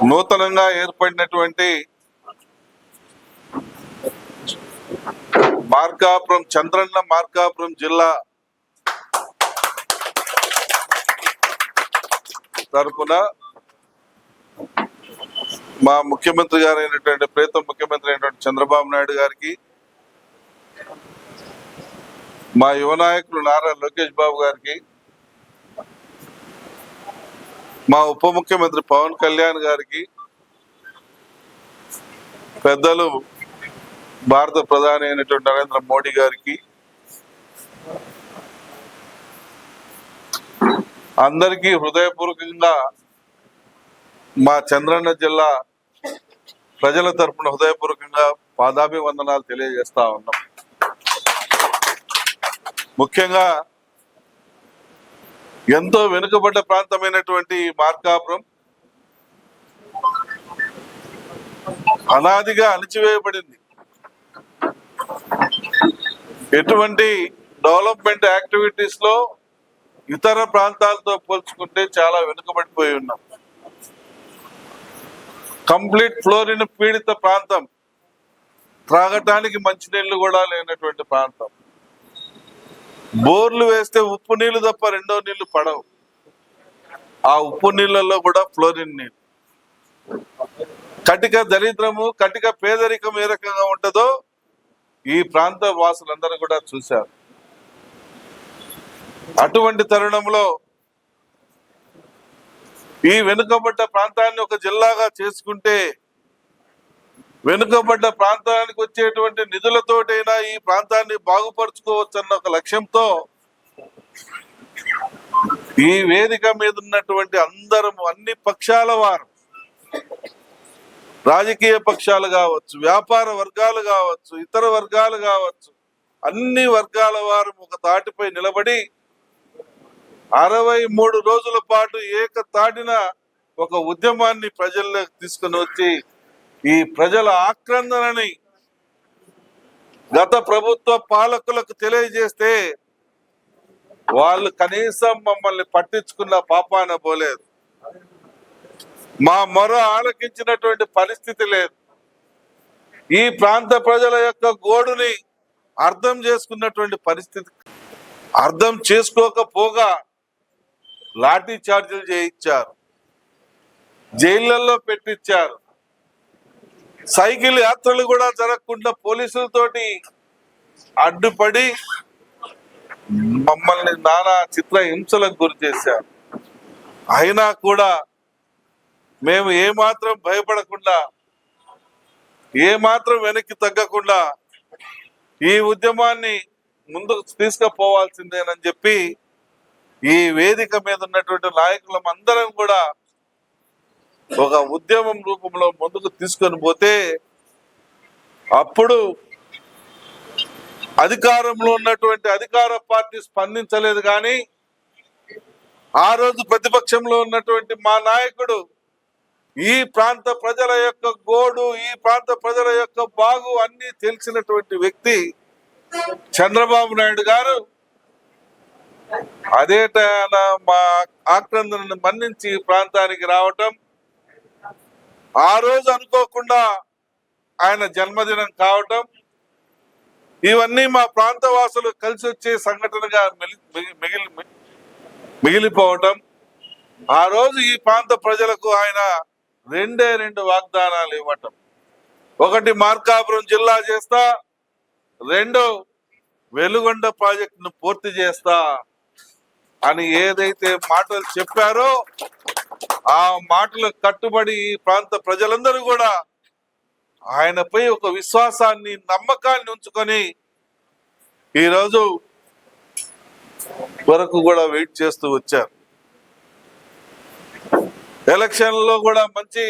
నూతనంగా ఏర్పడినటువంటి మార్కాపురం చంద్రన్న మార్కాపురం జిల్లా తరపున మా ముఖ్యమంత్రి గారు అయినటువంటి ప్రీతం ముఖ్యమంత్రి అయినటువంటి చంద్రబాబు నాయుడు గారికి మా యువ నాయకులు నారా లోకేష్ బాబు గారికి మా ఉప ముఖ్యమంత్రి పవన్ కళ్యాణ్ గారికి పెద్దలు భారత ప్రధాని అయినటువంటి నరేంద్ర మోడీ గారికి అందరికీ హృదయపూర్వకంగా మా చంద్రన్న జిల్లా ప్రజల తరపున హృదయపూర్వకంగా పాదాభివందనాలు తెలియజేస్తా ఉన్నాం. ముఖ్యంగా ఎంతో వెనుకబడ్డ ప్రాంతమైనటువంటి మార్కాపురం అనాదిగా అణిచివేయబడింది. ఎటువంటి డెవలప్మెంట్ యాక్టివిటీస్లో ఇతర ప్రాంతాలతో పోల్చుకుంటే చాలా వెనుకబడిపోయి ఉన్నాం. కంప్లీట్ ఫ్లోరిన్ పీడిత ప్రాంతం త్రాగటానికి మంచినీళ్ళు కూడా లేనటువంటి ప్రాంతం. బోర్లు వేస్తే ఉప్పు నీళ్ళు తప్ప రెండో నీళ్ళు పడవు. ఆ ఉప్పు నీళ్ళల్లో కూడా ఫ్లోరిన్ నీళ్ళు కటిక దరిద్రము కటిక పేదరికం ఏ రకంగా ఉంటుందో ఈ ప్రాంత వాసులందరూ కూడా చూశారు. అటువంటి తరుణంలో ఈ వెనుకబడ్డ ప్రాంతాన్ని ఒక జిల్లాగా చేసుకుంటే వెనుకబడ్డ ప్రాంతానికి వచ్చేటువంటి నిధులతోటైనా ఈ ప్రాంతాన్ని బాగుపరుచుకోవచ్చన్న ఒక లక్ష్యంతో ఈ వేదిక మీద ఉన్నటువంటి అందరం అన్ని పక్షాల వారు రాజకీయ పక్షాలు కావచ్చు వ్యాపార వర్గాలు కావచ్చు ఇతర వర్గాలు కావచ్చు అన్ని వర్గాల వారు ఒక తాటిపై నిలబడి అరవై మూడు రోజుల పాటు ఏక తాటిన ఒక ఉద్యమాన్ని ప్రజల్లోకి తీసుకుని వచ్చి ఈ ప్రజల ఆక్రందనని గత ప్రభుత్వ పాలకులకు తెలియజేస్తే వాళ్ళు కనీసం మమ్మల్ని పట్టించుకున్న పాపాన పోలేదు. మా మరో ఆలకించినటువంటి పరిస్థితి లేదు. ఈ ప్రాంత ప్రజల యొక్క గోడుని అర్థం చేసుకున్నటువంటి పరిస్థితి. అర్థం చేసుకోకపోగా లాఠీ చార్జీలు చేయించారు. జైళ్ళలో పెట్టించారు. సైకిల్ యాత్రలు కూడా జరగకుండా పోలీసులతోటి అడ్డుపడి మమ్మల్ని నానా చిత్ర హింసలకు గురి చేశారు. అయినా కూడా మేము ఏమాత్రం భయపడకుండా ఏమాత్రం వెనక్కి తగ్గకుండా ఈ ఉద్యమాన్ని ముందుకు తీసుకుపోవాల్సిందేనని చెప్పి ఈ వేదిక మీద ఉన్నటువంటి నాయకులం అందరం కూడా ఒక ఉద్యమం రూపంలో ముందుకు తీసుకొని పోతే అప్పుడు అధికారంలో ఉన్నటువంటి అధికార పార్టీ స్పందించలేదు కానీ ఆ రోజు ప్రతిపక్షంలో ఉన్నటువంటి మా నాయకుడు ఈ ప్రాంత ప్రజల యొక్క గోడు ఈ ప్రాంత ప్రజల యొక్క బాగు అన్ని తెలిసినటువంటి వ్యక్తి చంద్రబాబు నాయుడు గారు. అదే మా ఆక్రందనను మన్నించి ఈ ప్రాంతానికి రావటం ఆ రోజు అనుకోకుండా ఆయన జన్మదినం కావటం ఇవన్నీ మా ప్రాంత వాసులు కలిసి వచ్చే సంఘటనగా మిగిలి మిగిలిపోవటం. ఆ రోజు ఈ ప్రాంత ప్రజలకు ఆయన రెండే రెండు వాగ్దానాలు ఇవ్వటం. ఒకటి మార్కాపురం జిల్లా చేస్తా రెండు వెలుగొండ ప్రాజెక్టును పూర్తి చేస్తా అని ఏదైతే మాటలు చెప్పారో ఆ మాటలు కట్టుబడి ఈ ప్రాంత ప్రజలందరూ కూడా ఆయనపై ఒక విశ్వాసాన్ని నమ్మకాన్ని ఉంచుకొని ఈరోజు వరకు కూడా వెయిట్ చేస్తూ వచ్చారు. ఎలక్షన్లో కూడా మంచి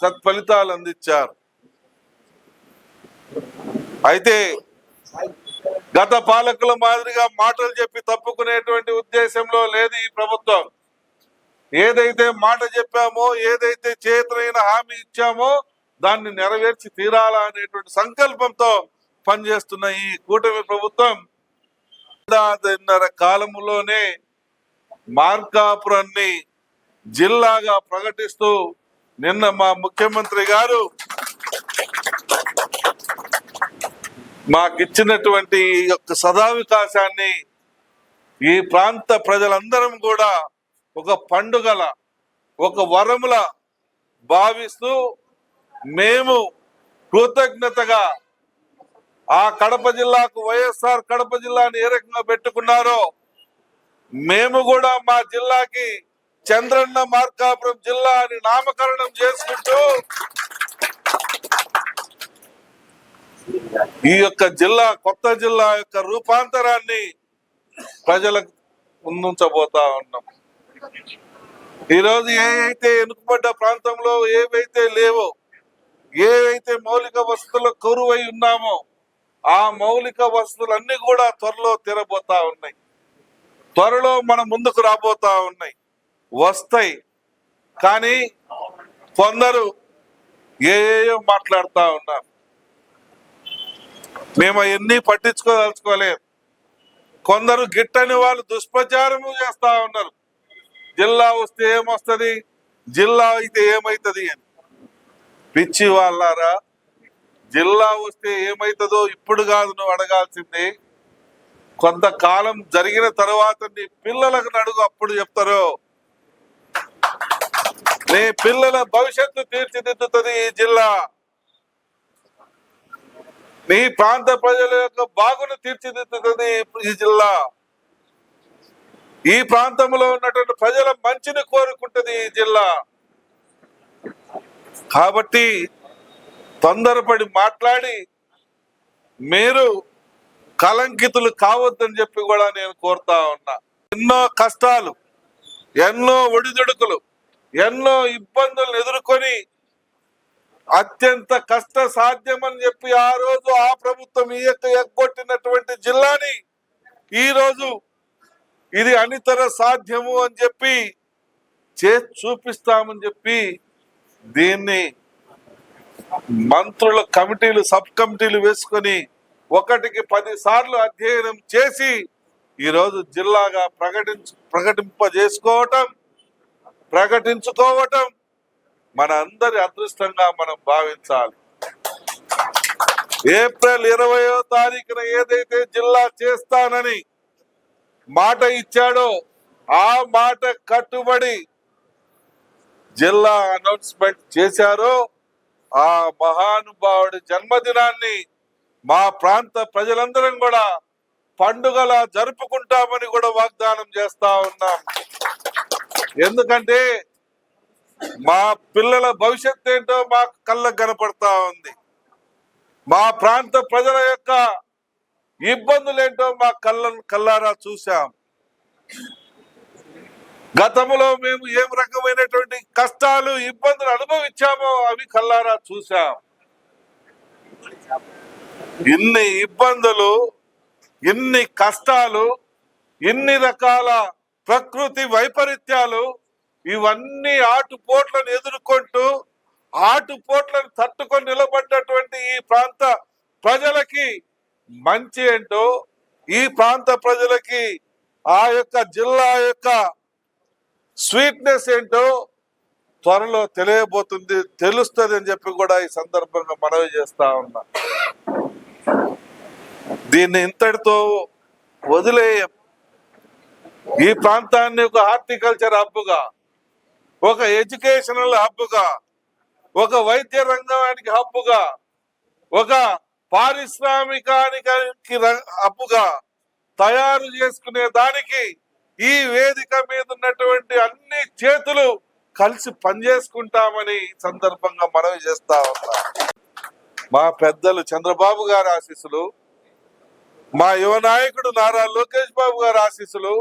సత్ఫలితాలు అందించారు. అయితే గత పాలకుల మాదిరిగా మాటలు చెప్పి తప్పుకునేటువంటి ఉద్దేశంలో లేదు ఈ ప్రభుత్వం. ఏదైతే మాట చెప్పామో ఏదైతే చేతనైన హామీ ఇచ్చామో దాన్ని నెరవేర్చి తీరాలా అనేటువంటి సంకల్పంతో పనిచేస్తున్న ఈ కూటమి ప్రభుత్వం ఏడాదిన్నర మార్కాపురాన్ని జిల్లాగా ప్రకటిస్తూ నిన్న మా ముఖ్యమంత్రి గారు మాకిచ్చినటువంటి ఈ యొక్క సదావకాశాన్ని ఈ ప్రాంత ప్రజలందరం కూడా ఒక పండుగల ఒక వరముల భావిస్తూ మేము కృతజ్ఞతగా ఆ కడప జిల్లాకు వైఎస్ఆర్ కడప జిల్లాని ఏ రకంగా పెట్టుకున్నారో మేము కూడా మా జిల్లాకి చంద్రన్న మార్కాపురం జిల్లా అని నామకరణం చేసుకుంటూ ఈ యొక్క జిల్లా కొత్త జిల్లా యొక్క రూపాంతరాన్ని ప్రజలకు ముందుంచబోతా ఉన్నాం. ఈరోజు ఏ అయితే వెనుకబడ్డ ప్రాంతంలో ఏవైతే లేవో ఏవైతే మౌలిక వసతులు కరువై ఉన్నామో ఆ మౌలిక వసతులన్నీ కూడా త్వరలో తీరబోతా ఉన్నాయి. త్వరలో మన ముందుకు రాబోతా ఉన్నాయి. వస్తాయి. కానీ కొందరు ఏయో మాట్లాడుతూ ఉన్నారు. మేము అవన్నీ పట్టించుకోదలుచుకోలేదు. కొందరు గిట్టని వాళ్ళు దుష్ప్రచారము చేస్తా ఉన్నారు. జిల్లా వస్తే ఏమొస్తుంది? జిల్లా అయితే ఏమవుతుంది అని. పిచ్చి వాళ్ళారా? జిల్లా వస్తే ఏమవుతుందో ఇప్పుడు కాదు నువ్వు అడగాల్సింది. కొంతకాలం జరిగిన తర్వాత నీ పిల్లలకు నడుగు అప్పుడు చెప్తారు. నీ పిల్లల భవిష్యత్తు తీర్చిదిద్దుతుంది ఈ జిల్లా. నీ ప్రాంత ప్రజల యొక్క బాగును తీర్చిదిద్దుతుంది ఈ జిల్లా. ఈ ప్రాంతంలో ఉన్నటువంటి ప్రజల మంచిని కోరుకుంటుంది ఈ జిల్లా. కాబట్టి తొందరపడి మాట్లాడి మీరు కలంకితులు కావద్దని చెప్పి కూడా నేను కోరుతా ఉన్నా. ఎన్నో కష్టాలు ఎన్నో ఒడిదుడుకులు ఎన్నో ఇబ్బందులను ఎదుర్కొని అత్యంత కష్ట సాధ్యమని చెప్పి ఆ రోజు ఆ ప్రభుత్వం ఈ యొక్క ఎగ్గొట్టినటువంటి జిల్లాని ఈ రోజు ఇది అనితర సాధ్యము అని చెప్పి చే చూపిస్తామని చెప్పి దీన్ని మంత్రుల కమిటీలు సబ్ కమిటీలు వేసుకొని ఒకటికి పది సార్లు అధ్యయనం చేసి ఈరోజు జిల్లాగా ప్రకటించు ప్రకటింపజేసుకోవటం ప్రకటించుకోవటం మన అందరి అదృష్టంగా మనం భావించాలి. ఏప్రిల్ ఇరవయో తారీఖున ఏదైతే జిల్లా చేస్తానని మాట ఇచ్చాడో. ఆ మాట కట్టుబడి జిల్లా అనౌన్స్మెంట్ చేశారో. ఆ మహానుభావుడి జన్మదినాన్ని మా ప్రాంత ప్రజలందరం కూడా పండుగలా జరుపుకుంటామని కూడా వాగ్దానం చేస్తా ఉన్నాం. ఎందుకంటే మా పిల్లల భవిష్యత్ ఏంటో మా కళ్ళకు కనపడతా ఉంది. మా ప్రాంత ప్రజల యొక్క ఇబ్బందులు ఏంటో మా కళ్ళ కల్లారా చూసాం గతంలో మేము ఏం రకమైనటువంటి కష్టాలు ఇబ్బందులు అనుభవించామో అవి కల్లారా చూసాం ఇన్ని ఇబ్బందులు ఇన్ని కష్టాలు ఇన్ని రకాల ప్రకృతి వైపరీత్యాలు ఇవన్నీ ఆటుపోట్లను ఎదుర్కొంటూ ఆటుపోట్లను తట్టుకొని నిలబడ్డటువంటి ఈ ప్రాంత ప్రజలకి మంచి ఏంటో ఈ ప్రాంత ప్రజలకి ఆ యొక్క జిల్లా యొక్క స్వీట్నెస్ ఏంటో త్వరలో తెలియబోతుంది తెలుస్తుంది అని చెప్పి కూడా ఈ సందర్భంగా మనవి చేస్తా ఉన్నా. దీన్ని ఇంతటితో వదిలేయం. ఈ ప్రాంతాన్ని ఒక హార్టికల్చర్ హబ్బుగా ఒక ఎడ్యుకేషనల్ హబ్బుగా ఒక వైద్య రంగానికి హబ్బుగా ఒక పారిశ్రామికానికి ర- తయారు చేసుకునే దానికి ఈ వేదిక మీద ఉన్నటువంటి అన్ని చేతులు కలిసి పనిచేసుకుంటామని సందర్భంగా మనవి చేస్తా ఉన్నా. మా పెద్దలు చంద్రబాబు గారి ఆశీస్సులు మా యువ నాయకుడు నారా లోకేష్ బాబు గారి ఆశీస్సులు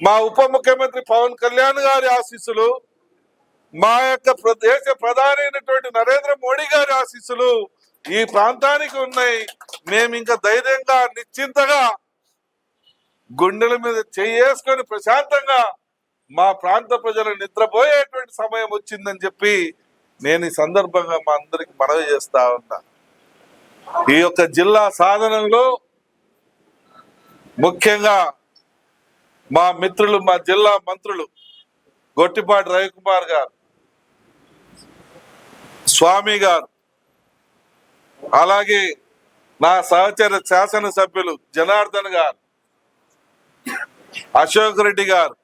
మా ఉప ముఖ్యమంత్రి పవన్ కళ్యాణ్ గారి ఆశీస్సులు మా యొక్క దేశ ప్రధాని నరేంద్ర మోడీ గారి ఆశీస్సులు ఈ ప్రాంతానికి ఉన్నాయి. మేము ఇంకా ధైర్యంగా నిశ్చింతగా గుండెల మీద చేసుకొని ప్రశాంతంగా మా ప్రాంత ప్రజలు నిద్రపోయేటువంటి సమయం వచ్చిందని చెప్పి నేను ఈ సందర్భంగా మా అందరికి మనవి చేస్తా ఉన్నా. ఈ యొక్క జిల్లా సాధనంలో ముఖ్యంగా మా మిత్రులు మా జిల్లా మంత్రులు గొట్టిపాటి రవికుమార్ గారు స్వామి గారు అలాగే నా సహచర శాసనసభ్యులు జనార్దన్ గారు అశోక్ రెడ్డి గారు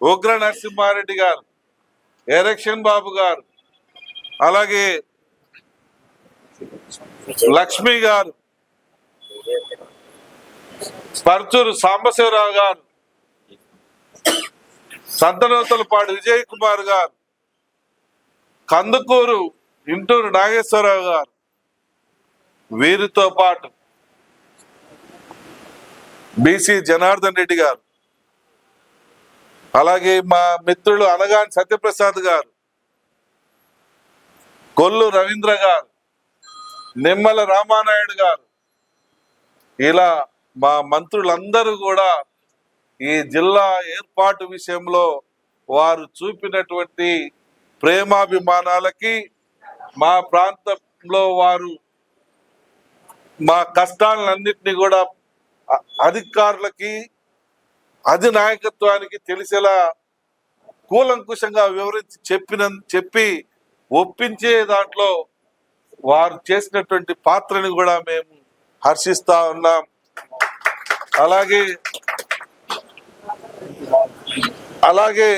ఉగ్ర నరసింహారెడ్డి గారు ఎరక్షన్ బాబు గారు అలాగే లక్ష్మి గారు పర్చూరు సాంబశివరావు గారు సంతనోతలపాడు విజయ్ కుమార్ గారు కందుకూరు ఇంటూరు నాగేశ్వరరావు గారు వీరితో పాటు బీసీ జనార్దన్ రెడ్డి గారు అలాగే మా మిత్రులు అనగాని సత్యప్రసాద్ గారు కొల్లు రవీంద్ర గారు నిమ్మల రామానాయుడు గారు ఇలా మా మంత్రులందరూ కూడా ఈ జిల్లా ఏర్పాటు విషయంలో వారు చూపినటువంటి ప్రేమాభిమానాలకి మా ప్రాంతంలో వారు మా కష్టాలన్నింటినీ కూడా అధికారులకి అధినాయకత్వానికి తెలిసేలా కూలంకుషంగా వివరించి చెప్పిన చెప్పి ఒప్పించే దాంట్లో వారు చేసినటువంటి పాత్రని కూడా మేము హర్షిస్తా ఉన్నాం. అలాగే అలాగే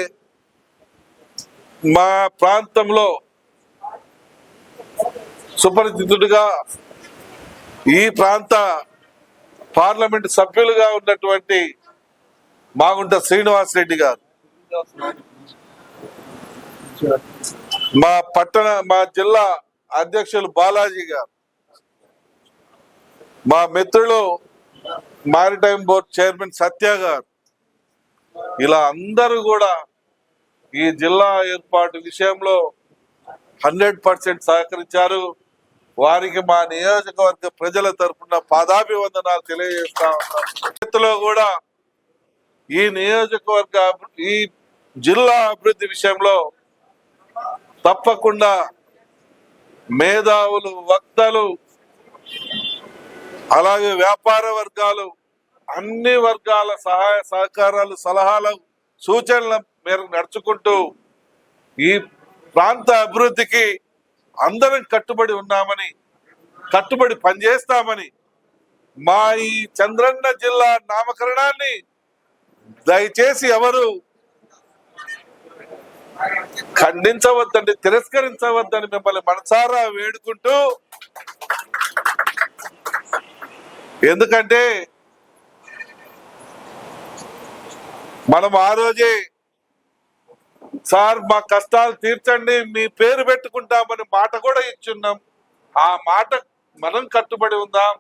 మా ప్రాంతంలో సుపరిచితుడిగా ఈ ప్రాంత పార్లమెంట్ సభ్యులుగా ఉన్నటువంటి మాగుంట శ్రీనివాస్ రెడ్డి గారు. మా పట్టణ మా జిల్లా అధ్యక్షులు బాలాజీ గారు. మా మిత్రులు మారిటైమ్ బోర్డ్ చైర్మన్ సత్య గారు. ఇలా అందరూ కూడా ఈ జిల్లా ఏర్పాటు విషయంలో హండ్రెడ్ పర్సెంట్ సహకరించారు. వారికి మా నియోజకవర్గ ప్రజల తరపున పాదాభివందనాలు తెలియజేస్తా ఉన్నాం. భవిష్యత్తులో కూడా ఈ నియోజకవర్గ ఈ జిల్లా అభివృద్ధి విషయంలో తప్పకుండా మేధావులు వక్తలు అలాగే వ్యాపార వర్గాలు అన్ని వర్గాల సహాయ సహకారాలు సలహాలు సూచనల మేరకు నడుచుకుంటూ ఈ ప్రాంత అభివృద్ధికి అందరం కట్టుబడి ఉన్నామని కట్టుబడి పనిచేస్తామని మా ఈ చంద్రన్న జిల్లా నామకరణాన్ని దయచేసి ఎవరు ఖండించవద్దండి తిరస్కరించవద్దని మిమ్మల్ని మనసారా వేడుకుంటూ ఎందుకంటే మనం ఆ రోజే సార్ మా కష్టాలు తీర్చండి మీ పేరు పెట్టుకుంటామని మాట కూడా ఇచ్చున్నాం. ఆ మాట మనం కట్టుబడి ఉందాం.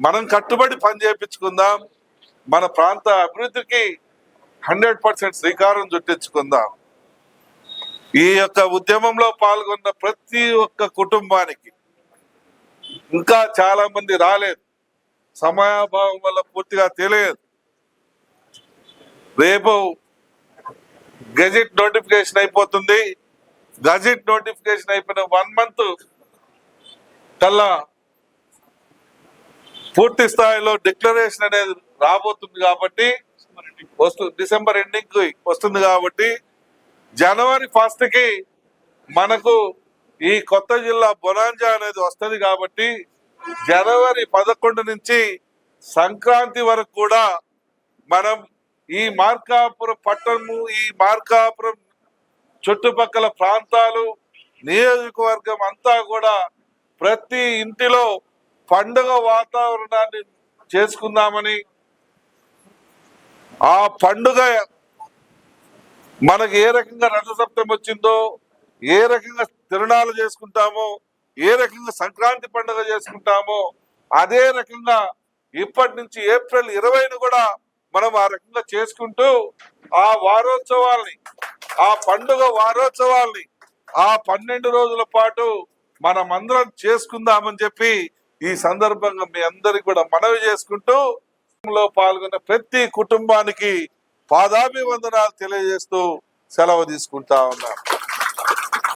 మనం కట్టుబడి పని చేయించుకుందాం మన ప్రాంత అభివృద్ధికి హండ్రెడ్ పర్సెంట్ శ్రీకారం చుట్టించుకుందాం. ఈ యొక్క ఉద్యమంలో పాల్గొన్న ప్రతి ఒక్క కుటుంబానికి ఇంకా చాలా మంది రాలేదు. సమయాభావం వల్ల పూర్తిగా తెలియదు. రేపు గజిట్ నోటిఫికేషన్ అయిపోతుంది. గజెట్ నోటిఫికేషన్ అయిపోయిన వన్ మంత్ కల్లా పూర్తి స్థాయిలో డిక్లరేషన్ అనేది రాబోతుంది కాబట్టి వస్తు డిసెంబర్ ఎండింగ్ వస్తుంది కాబట్టి జనవరి ఫస్ట్కి మనకు ఈ కొత్త జిల్లా బొనాంజా అనేది వస్తుంది కాబట్టి జనవరి పదకొండు నుంచి సంక్రాంతి వరకు కూడా మనం ఈ మార్కాపురం పట్టణము ఈ మార్కాపురం చుట్టుపక్కల ప్రాంతాలు నియోజకవర్గం అంతా కూడా ప్రతి ఇంటిలో పండుగ వాతావరణాన్ని చేసుకుందామని ఆ పండుగ మనకి ఏ రకంగా రథసప్తం వచ్చిందో ఏ రకంగా తిరునాళ్ళు చేసుకుంటామో ఏ రకంగా సంక్రాంతి పండుగ చేసుకుంటామో అదే రకంగా ఇప్పటి నుంచి ఏప్రిల్ ఇరవైను కూడా మనం ఆ రకంగా చేసుకుంటూ ఆ వారోత్సవాల్ని ఆ పండుగ వారోత్సవాల్ని ఆ పన్నెండు రోజుల పాటు మనమందరం చేసుకుందామని చెప్పి ఈ సందర్భంగా మీ అందరికి కూడా మనవి చేసుకుంటూ లో పాల్గొన్న ప్రతి కుటుంబానికి పాదాభివందనాలు తెలియజేస్తూ సెలవు తీసుకుంటా ఉన్నాను.